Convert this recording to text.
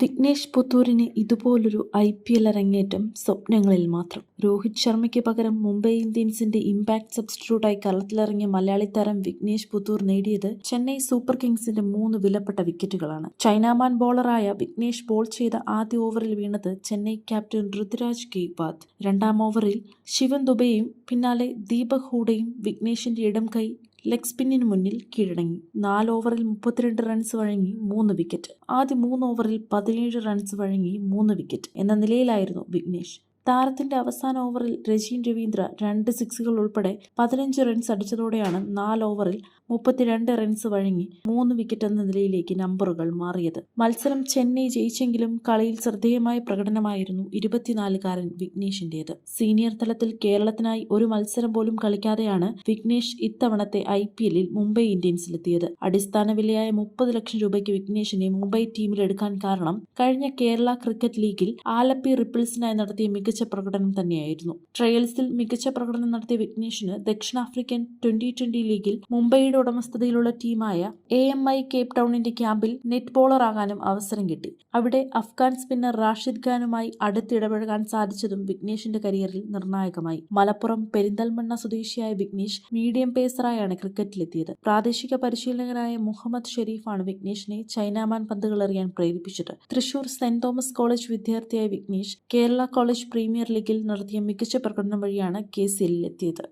വിഘ്നേഷ് പുത്തൂരിന് ഇതുപോലൊരു I P L അരങ്ങേറ്റം സ്വപ്നങ്ങളിൽ മാത്രം. രോഹിത് ശർമ്മയ്ക്ക് പകരം മുംബൈ ഇന്ത്യൻസിന്റെ ഇമ്പാക്ട് സബ്സ്റ്റിറ്റ്യൂട്ടായി കളത്തിലിറങ്ങിയ മലയാളി താരം വിഘ്നേഷ് പുത്തൂർ നേടിയത് ചെന്നൈ സൂപ്പർ കിങ്സിന്റെ മൂന്ന് വിലപ്പെട്ട വിക്കറ്റുകളാണ്. ചൈനാമാൻ ബോളറായ വിഘ്നേഷ് ബോൾ ചെയ്ത ആദ്യ ഓവറിൽ വീണത് ചെന്നൈ ക്യാപ്റ്റൻ ഋതുരാജ് ഗെയ്ക്വാദ് രണ്ടാം ഓവറിൽ ശിവൻ ദുബെയും പിന്നാലെ ദീപക് ഹൂഡയും വിഘ്നേഷിന്റെ ഇടം കൈ ലെഗ് സ്പിന്നിന് മുന്നിൽ കീഴടങ്ങി. നാല് ഓവറിൽ മുപ്പത്തിരണ്ട് റൺസ് വഴങ്ങി മൂന്ന് വിക്കറ്റ്. ആദ്യ മൂന്ന് ഓവറിൽ പതിനേഴ് റൺസ് വഴങ്ങി മൂന്ന് വിക്കറ്റ്. എന്ന നിലയിലായിരുന്നു വിഘ്നേഷ്. താരത്തിന്റെ അവസാന ഓവറിൽ രജീൻ രവീന്ദ്ര രണ്ട് സിക്സുകൾ ഉൾപ്പെടെ പതിനഞ്ച് റൺസ് അടിച്ചതോടെയാണ് നാല് ഓവറിൽ മുപ്പത്തിരണ്ട് റൺസ് വഴങ്ങി മൂന്ന് വിക്കറ്റ് എന്ന നിലയിലേക്ക് നമ്പറുകൾ മാറിയത്. മത്സരം ചെന്നൈ ജയിച്ചെങ്കിലും കളിയിൽ ശ്രദ്ധേയമായ പ്രകടനമായിരുന്നു ഇരുപത്തിനാലുകാരൻ വിഘ്നേഷിന്റേത്. സീനിയർ തലത്തിൽ കേരളത്തിനായി ഒരു മത്സരം പോലും കളിക്കാതെയാണ് വിഘ്നേഷ് ഇത്തവണത്തെ ഐ പി എല്ലിൽ മുംബൈ ഇന്ത്യൻസിലെത്തിയത്. അടിസ്ഥാന വിലയായ മുപ്പത് ലക്ഷം രൂപയ്ക്ക് വിഘ്നേഷിനെ മുംബൈ ടീമിലെടുക്കാൻ കാരണം കഴിഞ്ഞ കേരള ക്രിക്കറ്റ് ലീഗിൽ ആലപ്പി റിപ്പിൾസിനായി നടത്തിയ മികച്ച പ്രകടനം തന്നെയായിരുന്നു. ട്രയൽസിൽ മികച്ച പ്രകടനം നടത്തിയ വിഘ്നേഷിന് ദക്ഷിണാഫ്രിക്കൻ ട്വന്റി ട്വന്റി ലീഗിൽ മുംബൈയുടെ ഉടമസ്ഥതയിലുള്ള ടീമായ എ എം ഐ കേപ്പ് ടൗണിന്റെ ക്യാമ്പിൽ നെറ്റ് ബോളറാകാനും അവസരം കിട്ടി. അവിടെ അഫ്ഗാൻ സ്പിന്നർ റാഷിദ് ഖാനുമായി അടുത്തിടപഴകാൻ സാധിച്ചതും വിഘ്നേഷിന്റെ കരിയറിൽ നിർണായകമായി. മലപ്പുറം പെരിന്തൽമണ്ണ സ്വദേശിയായ വിഘ്നേഷ് മീഡിയം പേസറായാണ് ക്രിക്കറ്റിലെത്തിയത്. പ്രാദേശിക പരിശീലകനായ മുഹമ്മദ് ഷെരീഫാണ് വിഘ്നേഷിനെ ചൈനാമാൻ പന്തുകൾ എറിയാൻ പ്രേരിപ്പിച്ചത്. തൃശൂർ സെന്റ് തോമസ് കോളേജ് വിദ്യാർത്ഥിയായ വിഘ്നേഷ് കേരള കോളേജ് പ്രീമിയർ ലീഗിൽ നടത്തിയ മികച്ച പ്രകടനം വഴിയാണ് കെ സി എല്ലിലെത്തിയത്.